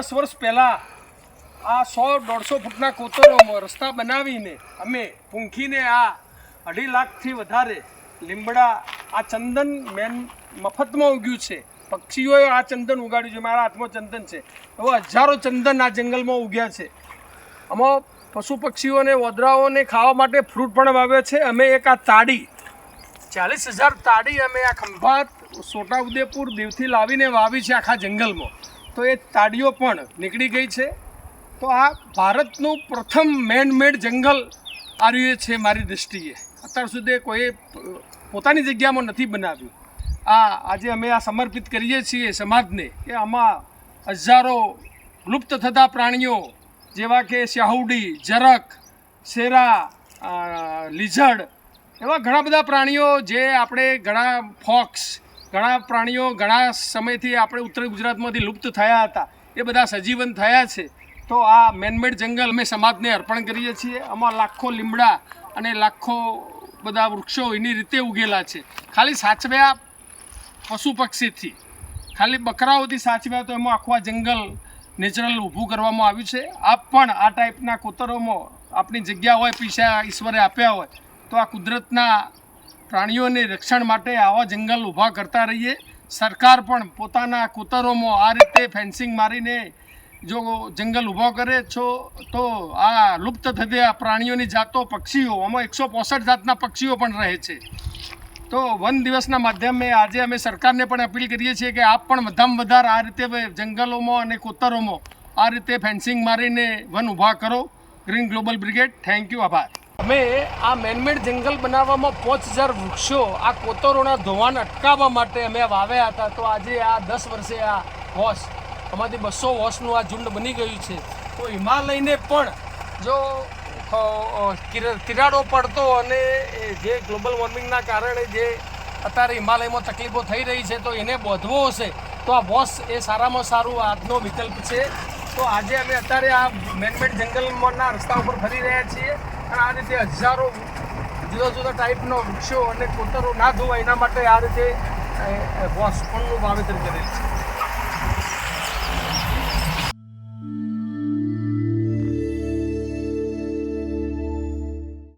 દસ વર્ષ પહેલાં આ સો, દોઢસો ફૂટના કોતરોમાં રસ્તા બનાવીને અમે પૂંખીને આ અઢી લાખથી વધારે લીમડા આ ચંદન મેન મફતમાં ઉગ્યું છે. પક્ષીઓએ આ ચંદન ઉગાડ્યું છે. મારા હાથમાં ચંદન છે. એવા હજારો ચંદન આ જંગલમાં ઉગ્યા છે. આમાં પશુ પક્ષીઓને, વદરાઓને ખાવા માટે ફ્રૂટ પણ વાવ્યા છે. અમે એક આ તાડી, ચાલીસ હજાર તાડી અમે આ ખંભાત છોટાઉદેપુર દીવથી લાવીને વાવી છે આખા જંગલમાં. તો એ તાડીઓ પણ નીકળી ગઈ છે. તો આ ભારતનું પ્રથમ મેન મેડ જંગલ આર્યું છે મારી દૃષ્ટિએ અત્યાર સુધી કોઈએ પોતાની જગ્યામાં નથી બનાવ્યું. આ આજે અમે આ સમર્પિત કરીએ છીએ સમાજને કે આમાં હજારો લુપ્ત થતા પ્રાણીઓ જેવા કે શાહુડી જરક શેરા લીઝડ એવા ઘણા બધા પ્રાણીઓ જે આપણે ઘણા ફોક્સ ઘણા પ્રાણીઓ ઘણા સમયથી આપણે ઉત્તર ગુજરાતમાંથી લુપ્ત થયા હતા. એ બધા સજીવન થયા છે. તો આ મેનમેડ જંગલ અમે સમાજને અર્પણ કરીએ છીએ. આમાં લાખો લીમડા અને લાખો બધા વૃક્ષો એની રીતે ઉગેલા છે. ખાલી સાચવ્યા પશુ પક્ષીથી. ખાલી બકરાઓથી સાચવ્યા તો એમાં આખું જંગલ નેચરલ ઊભું કરવામાં આવ્યું છે. આપ પણ આ ટાઈપના કોતરોમાં આપણી જગ્યા હોય, પૈસા ઈશ્વરે આપ્યા હોય, તો આ કુદરતના પ્રાણીઓને રક્ષણ માટે આવા જંગલ ઊભા કરતા રહીએ. સરકાર પણ પોતાના કોતરોમાં આ રીતે ફેન્સિંગ મારીને જો જંગલ ઊભો કરે છો, તો આ લુપ્ત થતી આ પ્રાણીઓની જાતો પક્ષીઓ, આમાં એકસો પોસઠ જાતના પક્ષીઓ પણ રહે છે. તો વન દિવસના માધ્યમે આજે અમે સરકારને પણ અપીલ કરીએ છીએ કે આપ પણ વધામાં વધારે આ રીતે જંગલોમાં અને કોતરોમાં આ રીતે ફેન્સિંગ મારીને વન ઊભા કરો. Green Global Brigade, thank you, આભાર. અમે આ મેનમેડ જંગલ બનાવવામાં પાંચ હજાર વૃક્ષો, આ કોતરોના ધોવાણ અટકાવવા માટે અમે વાવ્યા હતા. તો આજે આ દસ વર્ષે આ વોશ આમાંથી બસો વોશનું આ ઝુંડ બની ગયું છે. તો હિમાલયને પણ જો તિરાડો પડતો અને જે ગ્લોબલ વોર્મિંગના કારણે જે અત્યારે હિમાલયમાં તકલીફો થઈ રહી છે, તો એને બોધવો હશે. તો આ વોશ એ સારામાં સારું આજનો વિકલ્પ છે. તો આજે અમે અત્યારે આ મેનમેડ જંગલમાંના રસ્તા ઉપર ફરી રહ્યા છીએ. આ રીતે હજારો જુદા જુદા ટાઈપનો વૃક્ષો અને કોતરો ના ધોવાય, એના માટે આ રીતે બોસ પણનું વાવેતર કરેલ છે.